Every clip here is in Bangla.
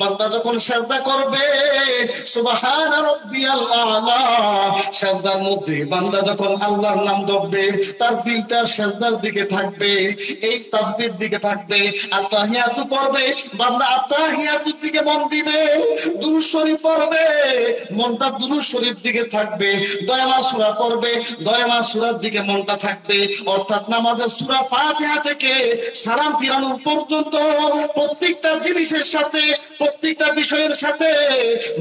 বান্দা যখন সেজদা করবে, সুবহান রাব্বিয়াল আলা, সেজদার মধ্যে বান্দা যখন আল্লাহর নাম জপবে তার দিলটা সেজদার দিকে থাকবে, এই তাসবির দিকে থাকবে আত্তাহিয়াতু পড়বে, বান্দা আত্তাহিয়াতুর দিকে মন দিবে, দুরূদ শরীফ পড়বে, মনটা দুরূদ শরীফ দিকে থাকবে দয়ামা সূরা পড়বে দয়ামা সূরার দিকে মনটা থাকবে, অর্থাৎ নামাজের সূরা ফাতিহা থেকে সালাম ফিরানোর পর্যন্ত প্রত্যেকটা জিনিসের সাথে প্রত্যেকটা বিষয়ের সাথে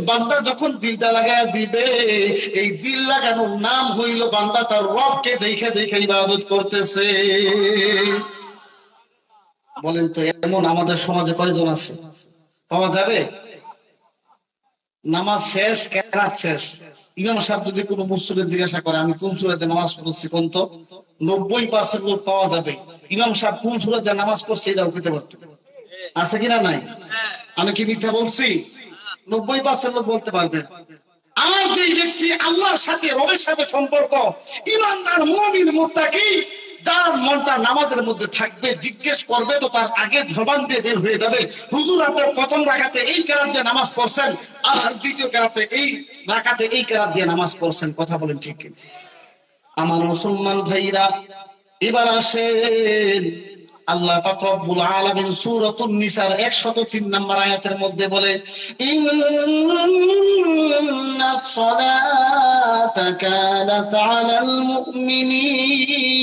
বান্দা যখন দিলটা লাগায় দিবে, এই দিল লাগানোর নাম হইল বান্দা তার রবকে দেখে দেখে ইবাদত করতেছে। বলেন তো, এমন আমাদের সমাজে কয়জন আছে? পাওয়া যাবে? নামাজ শেষ, কেরাত শেষ। ইমাম সাহেব যদি কোনো মুসলিম জিজ্ঞাসা করে, আমি কোন সুরাতে নামাজ পড়ছি কোন তো? নব্বই পার্সেন্ট লোক পাওয়া যাবে। ইমাম সাহেব কোন সুরাতে নামাজ পড়ছে এটাও পেতে পারতো। আছে কিনা নাই? আমি কি মিথ্যা বলছি? নব্বই পার্সেন্ট বলতে পারবে। আর যে ব্যক্তি আল্লাহর সাথে রবের সাথে সম্পর্ক, ইমানদার, মুমিন, মুত্তাকি, যার মনটা নামাজের মধ্যে থাকবে, জিজ্ঞেস করবে, তো তার আগে জবান দিয়ে বের হয়ে যাবে। হুজুর, আপনার প্রথম রাখাতে এই কেরাত দিয়ে নামাজ পড়ছেন, আর দ্বিতীয় কেরাতে এই রাখাতে এই কেরাত দিয়ে নামাজ পড়ছেন। কথা বলেন ঠিক আমার মুসলমান ভাইরা, এবার আসেন। আল্লাহ পাক রব্বুল আলামিন সূরাতুন নিসার 103 নম্বর আয়াতের মধ্যে বলে ইন্নাস সালাতা কানাত আলাল মুমিনিন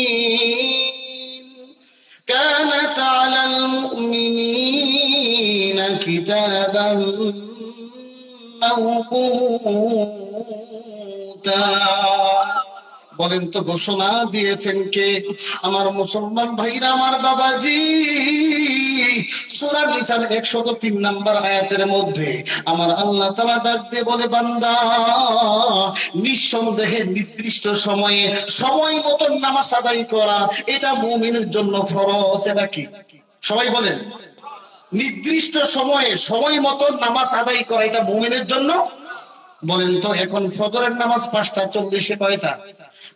كانت على المؤمنين كتابا موقوتا বলেন তো ঘোষণা দিয়েছেন কে? আমার মুসলমান ভাইরা, আমার বাবাজি। সূরা নিসার 103 নাম্বার আয়াতের মধ্যে আমার আল্লাহ তাআলা ডাক দিয়ে বলে, বান্দা, নিঃসন্দেহে নির্দিষ্ট সময়ে, সময় মতন নামাজ আদায় করা, এটা মুমিনের জন্য ফরজ, এটা কি? সবাই বলেন। নির্দিষ্ট সময়ে, সময় মতন নামাজ আদায় করা, এটা মুমিনের জন্য? বলেন তো, এখন ফজরের নামাজ পাঁচটা, চল্লিশে কয়টা?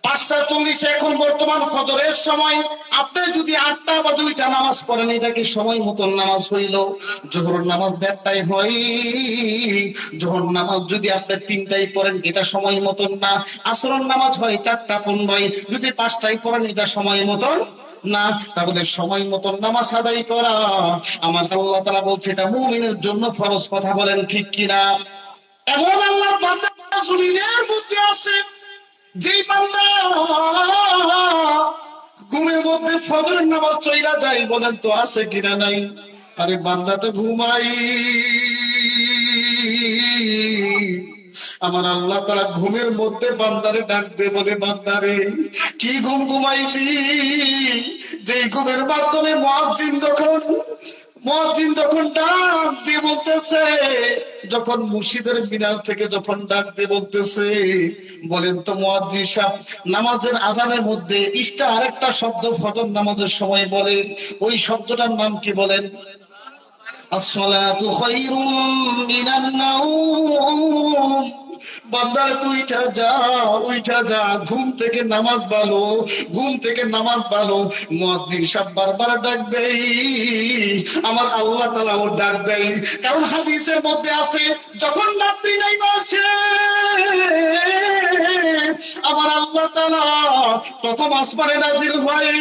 পাঁচটা চল্লিশে এখন বর্তমান ফজরের সময়। আপনি যদি আটটা বা দুইটা নামাজ পড়েন, এটা কি সময় মতন নামাজ হইল? জোহর নামাজ দেড়টায় হয়। জোহর নামাজ যদি আপনি তিনটায় পড়েন, এটা সময় মতন না। আসরের নামাজ হয় চারটা পনেরোয়। যদি পাঁচটায় পড়েন, এটা সময় মতন না। তাহলে সময় মতন নামাজ আদায় করা। আমার আল্লাহ তারা বলছে, এটা মুমিনের জন্য ফরজ। কথা বলেন ঠিক কিনা? এমন আল্লাহর বান্দা জমিনের মধ্যে আছে। যেই বান্দা ঘুমের মধ্যে ফজরের নামাজ চইরা যায়, বলেন তো আছে কিনা নাই? আরে বান্দা তো ঘুমাই। আমার আল্লাহ তারা ঘুমের মধ্যে বান্দারে ডাক দে বলে, বান্দারে, কি ঘুম ঘুমাইলি? যে ঘুমের মাধ্যমে মহাজিন যখন মহাজিন যখন ডাক দিয়ে বলতেছে, যখন মুর্শিদের মিনার থেকে যখন ডাক দিয়ে বলতেছে, বলেন তো মহাজিন সাহেব, নামাজের আজানের মধ্যে ইষ্টা আরেকটা শব্দ ফজর নামাজের সময় বলে, ওই শব্দটার নাম কি বলেন? আসসালাতু খায়রুম মিনান নাওম বান্দারে, তুই যা উঠা যা ঘুম থেকে নামাজ ভালো ঘুম থেকে নামাজ ভালো মুয়াজ্জিন সব বারবার ডাক দেই আমার আল্লাহ তাআলা ও ডাক দেই কারণ হাদিসের মধ্যে আছে, যখন রাত্রি নাই আসে আমার আল্লাহ তাআলা প্রথম আসমানে নাজিল হয়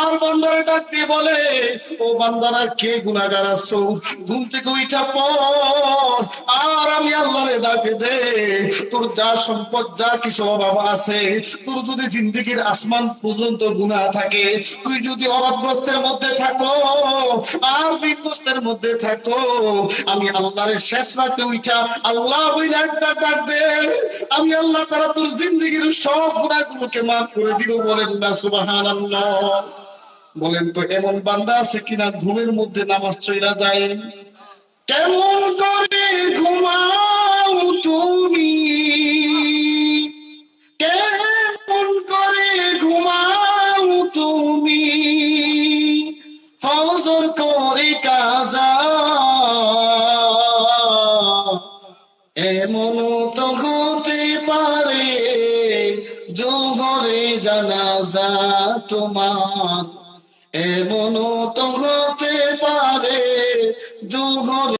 আর বান্দারে ডাক দিয়ে বলে, ও বান্দারা, কে গুনাহগার আছো? ঘুম থেকে উঠা পর আর আমি আল্লাহরে ডাকে দে। তোর যা সম্পদ, যা কিছু অভাব আছে, তোর যদি জিন্দগির আসমান পর্যন্ত গুনাহ থাকে, তুই যদি অভাবগ্রস্তের মধ্যে থাকো, আর বিগ্রস্তের মধ্যে থাকো, আমি আল্লাহরে শেষ রাতে উঠা আল্লাহ একটা ডাক দে। আমি আল্লাহ তারা তোর জিন্দগির সব গুণাগুলোকে মাফ করে দিব বলেন না, সুবহানাল্লাহ। বলেন তো, এমন বান্দা আছে কিনা ঘুমের মধ্যে নামাজ চইরা যায়? কেমন করে ঘুমাও তুমি? কেমন করে ঘুমাও তুমি? ফজর জোহরে জানাজা তোমার। এমন তো হতে পারে জোহরে